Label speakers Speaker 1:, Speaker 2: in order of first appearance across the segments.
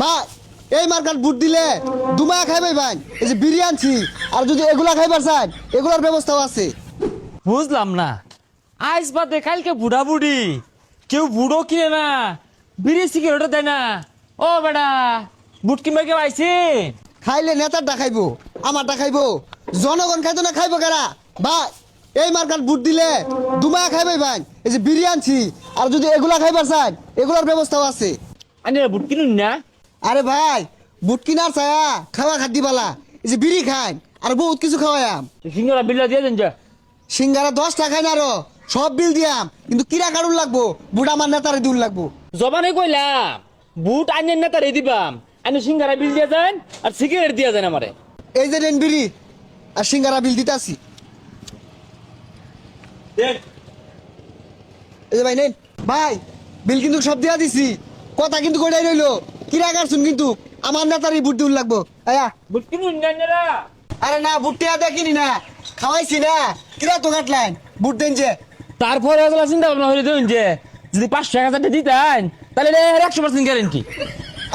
Speaker 1: ভাই এই মার্কার বুট দিলে দুমা খাইবে ভাই। এই যে বিরিয়ানি আর যদি এগুলা খাইবার চান এগুলার ব্যবস্থাও আছে।
Speaker 2: বুঝলাম না। আইস বাদে কালকে বুড়া বুড়ি কেউ বুড়ো কিনে না বিড়ি সিগারেটও দেয় না। ও বেটা বুট কিনবে কেউ আইছে
Speaker 1: খাইলে নেতারটা খাইবো আমারটা খাইবো। জনগণ খাইতো না খাইবো কারা? ভাই এই মার্কার বুট দিলে দুমা খাইবে ভাই। এই যে বিরিয়ানি আর যদি এগুলা খাইবার চান এগুলার ব্যবস্থাও আছে।
Speaker 2: আনি বুট কিনুন না।
Speaker 1: আরে ভাই বুট কিনার ছায়া খাওয়া খাদ্যি বালা এই যে বিড়ি খান আর বহুত কিছু খাওয়ায়াম
Speaker 2: সিঙ্গরা বিল্লা দিয়ে দেন যা।
Speaker 1: সিঙ্গারা দশ টাকায় না আরও সব বিল দিয়াম কিন্তু কিরা কারুন লাগবো? বুট আমার নেতারে দিন লাগবো।
Speaker 2: জবানে কইলাম বুট আইনের না তার দিবাম। আনি সিঙ্গারা বিল দিয়ে দেন আর সিগারেট দিয়ে দেন আমারে।
Speaker 1: এই যে নেন বিড়ি আর সিঙ্গারা বিল দিতাছি।
Speaker 2: দেন।
Speaker 1: এই যে ভাই নেন। ভাই বিল কিন্তু সব দিয়া দিছি। কথা কিন্তু কইটাই রইল। কিরা কারছুন কিন্তু? আমার নেতারই বুট দিন লাগবো। আয়া।
Speaker 2: বুট কিনুন না
Speaker 1: আরে না বুট টিয়া দেখিনি না। খাওয়াইছি না। কিরা তো কাটলেন? বুট দেন যে।
Speaker 2: তারপরে এগুলো চিন্তা ভাবনা হইলে দেখুন যে যদি পাঁচশো এক হাজার দিতেন তাহলে একশো পার্সেন্ট গ্যারেন্টি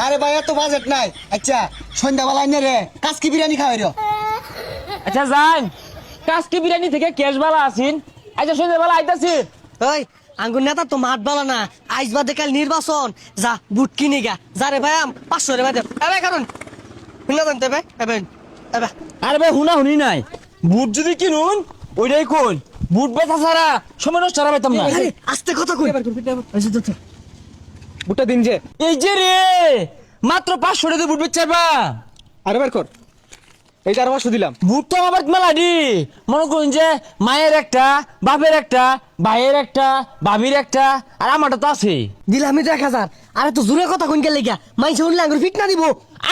Speaker 1: আরে ভাই এত বাজেট নাই। আচ্ছা সন্ধ্যাবেলা এনে রে কাজকি বিরিয়ানি খাওয়াই
Speaker 2: আচ্ছা যান। কাজকি বিরিয়ানি থেকে ক্যাশ বালা আছেন। আচ্ছা সন্ধ্যাবেলা আইতাছি।
Speaker 3: ওই আঙ্গুর নেতা তো মাত বালা না। আইস বাদে কাল নির্বাচন। যা বুট কিনে গা। যা রে ভাই আম পাঁচশো রে ভাই দে এবে কারণ শুনে যান তেবে এবে এবে
Speaker 2: আরে ভাই হুনা হুনি নাই। বুট যদি কিনুন ওইটাই কোন বুট বেচা ছাড়া সময় নষ্ট ছাড়া পাইতাম না।
Speaker 3: আস্তে কথা কই।
Speaker 4: বুটটা দিন যে।
Speaker 2: এই যে রে মাত্র পাঁচশো টাকা বুট বেচার বা
Speaker 4: আরে বার কর। এইটা আর পাঁচশো দিলাম।
Speaker 2: বুট তো আমার মেলা দি মনে করুন যে মায়ের একটা বাপের একটা ভাইয়ের একটা ভাবির একটা আর আমারটা তো আছে।
Speaker 3: দিলামি তো এক হাজার। আরে তো জোরে কথা কইন গেলে গা মাইছে শুনলে আঙ্গুর ফিট না দিব।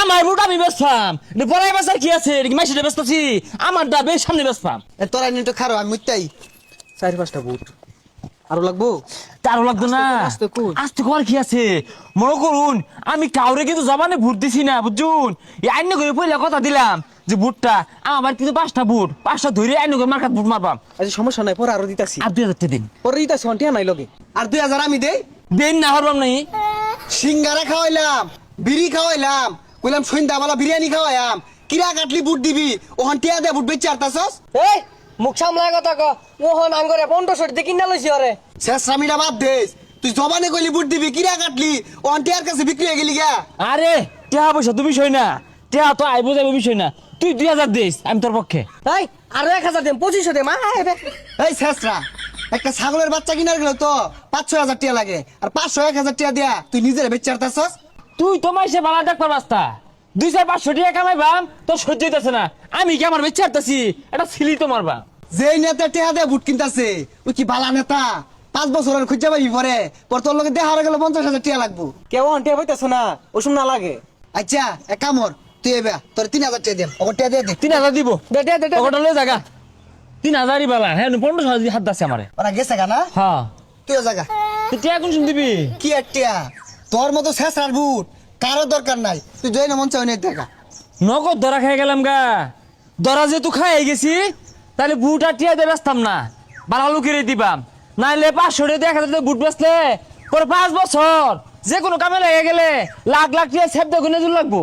Speaker 2: আমার বুট আমি বেচতাম। পড়াই বেচার কি আছে? এটা কি মাইসিটা বেচতাছি? আমারটা বেশ সামনে বেচতাম।
Speaker 1: এ তোরা নিয়ে তো খারো আমি মুত্তাই
Speaker 4: চার পাঁচটা বুট আরও লাগবো?
Speaker 2: তারও লাগতো না।
Speaker 4: আস্তে
Speaker 2: কর কি আছে? মনে করুন আমি কাউরে কিন্তু জবানে ভোট দিছি না বুঝুন এই আইন করে পয়লা কথা দিলাম যে ভোটটা আমার কিন্তু পাঁচটা ভোট পাঁচটা ধরে আইন করে মার্কাত ভোট মারবাম।
Speaker 4: আচ্ছা সমস্যা নাই পরে আরও দিতাছি।
Speaker 2: আর দুই হাজার দিন।
Speaker 4: পরে দিতাছি অন্টিয়া নাই লগে।
Speaker 1: আর দুই হাজার আমি দেই?
Speaker 2: দিন না হরবাম নাই।
Speaker 1: সিঙ্গারা খাওয়াইলাম বিড়ি খাওয়াইলাম কইলাম সন্ধ্যাবেলা বিরিয়ানি খাওয়াইলাম কিরা কাটলি বুট দিবি? ওখান টিয়া দে বুট বেচে আরতাছস?
Speaker 3: এই মুখ সামলায় কথা ক। মোহন আঙ্গুরে পনেরোশো দিয়ে কিনা লইছি ওরে
Speaker 1: শেষ স্বামীরা বাদ দেস। তুই জবানে কইলি বুট দিবি কিরা কাটলি? ওখান টিয়ার কাছে বিক্রি হয়ে গেলি গা
Speaker 2: আরে টেহা পয়সা তো বিষয় না। টেহা তো আইবো যাইবো বিষয় না। তুই দুই হাজার দিস আমি তোর পক্ষে।
Speaker 3: এই আরও এক হাজার দেন পঁচিশশো দে মা
Speaker 1: এই শেষরা একটা ছাগলের বাচ্চা কিনার গেলে তো পাঁচ ছয় হাজার টিয়া লাগে। আর পাঁচশো এক হাজার টিয়া দিয়া তুই নিজের বেচে আরতাছস
Speaker 2: তুই তো মাইসে বালা ডাক্তার রাস্তা দুই চার পাঁচশো টাকা কামাইবাম তোর সহ্য হইতেছে না। আমি কি আমার বেচে আরতাছি এটা ছিলি তো মারবা।
Speaker 1: যেই নেতা টিয়া দিয়ে বুট কিনতাছে ওই কি বালা নেতা? পাঁচ বছরের খুঁজা পাবি পরে। পর তোর লগে দেখা গেলে পঞ্চাশ হাজার টিয়া লাগবো।
Speaker 4: কেউ অন্টিয়া পাইতেছ না ওসব না লাগে।
Speaker 1: আচ্ছা এক কামর তুই এবার তোর তিন হাজার টিয়া দেন ওকে টিয়া দিয়ে দে।
Speaker 2: তিন হাজার দিব।
Speaker 3: দে দে দে।
Speaker 2: ওটা লয়ে জায়গা তিন হাজারই বালা। হ্যাঁ পনেরোশো হাজার হাত দাসে আমারে।
Speaker 1: ওরা গেছে গা না?
Speaker 2: হ্যাঁ।
Speaker 1: তুইও জাগা।
Speaker 2: তুই টিয়া কোন দিবি?
Speaker 1: কি আর টিয়া তোর মতো শেষ আর বুট কারও দরকার নাই। তুই জয় না, মন চাও নে দেখা।
Speaker 2: নগদ ধরা খেয়ে গেলাম গা। ধরা যেহেতু খাই গেছি তাহলে বুট আর টিয়া দিয়ে বেচতাম না। বালা লুকিয়ে দিবাম। নাইলে পাঁচশো টাকা দেখা যাবে বুট বেচলে পরে পাঁচ বছর, যে কোনো কামে লেগে গেলে লাখ লাখ টিয়া সেব দেখুন লাগবো।